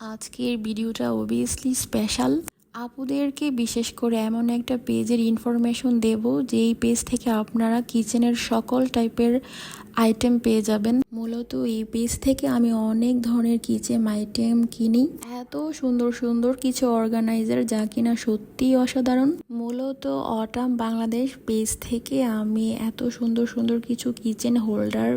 আজকের ভিডিওটা obviously special আপুদেরকে বিশেষ করে এমন একটা পেজের ইনফরমেশন দেব, যেই পেজ থেকে আপনারা কিচেনের সকল টাইপের আইটেম পেয়ে যাবেন। মূলত এই পেজ থেকে আমি অনেক ধরনের কিচেন আইটেম কিনি। এত সুন্দর সুন্দর কিছু অর্গানাইজার যা কিনা সত্যিই অসাধারণ। মূলত অটাম বাংলাদেশ পেজ থেকে আমি এত সুন্দর সুন্দর কিছু কিচেন হোল্ডার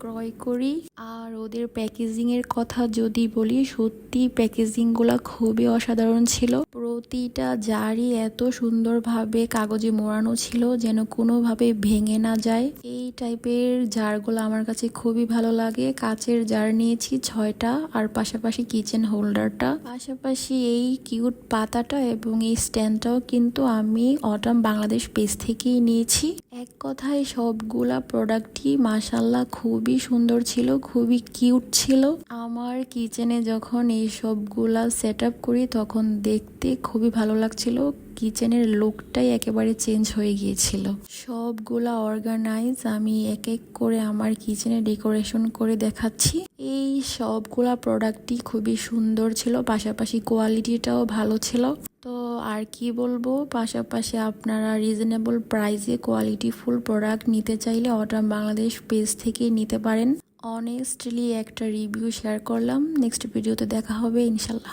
ক্রয় করি। আর ওদের প্যাকেজিং এর কথা যদি বলি, সত্যি প্যাকেজিংগুলা খুবই অসাধারণ ছিল। প্রতিটা জারই এত সুন্দরভাবে কাগজে মোড়ানো ছিল যেন কোনোভাবে ভেঙে না যায়। এই টাইপের জারগুলো আমার কাছে খুবই ভালো লাগে। কাচের জার নিয়েছি ছয়টা আর পাশাপাশি কিচেন হোল্ডারটা। পাশাপাশি এই কিউট পাতাটা এবং এই স্ট্যান্ডটাও কিন্তু আমি অটাম বাংলাদেশ পেজ থেকেই নিয়েছি। এক কথায় সবগুলা প্রোডাক্টই মাসাল্লাহ খুবই সুন্দর ছিল, খুবই কিউট ছিল। আমার কিচেনে যখন এই সবগুলা সেট করি তখন দেখতে খুবই ভালো লাগছিল। কিচেনের লুকটাই একেবারে চেঞ্জ হয়ে গিয়েছিল। সবগুলা অর্গানাইজ আমি এক এক করে আমার কিচেনে ডেকোরেশন করে দেখাচ্ছি। এই সবগুলা প্রোডাক্টই খুবই সুন্দর ছিল, পাশাপাশি কোয়ালিটিটাও ভালো ছিল। তো আর কি বলব, পাশাপাশি আপনারা রিজনেবল প্রাইসে কোয়ালিটি ফুল প্রোডাক্ট নিতে চাইলে অটাম বাংলাদেশ পেজ থেকে নিতে পারেন। অনেস্টলি একটা রিভিউ শেয়ার করলাম। নেক্সট ভিডিওতে দেখা হবে, ইনশাল্লাহ।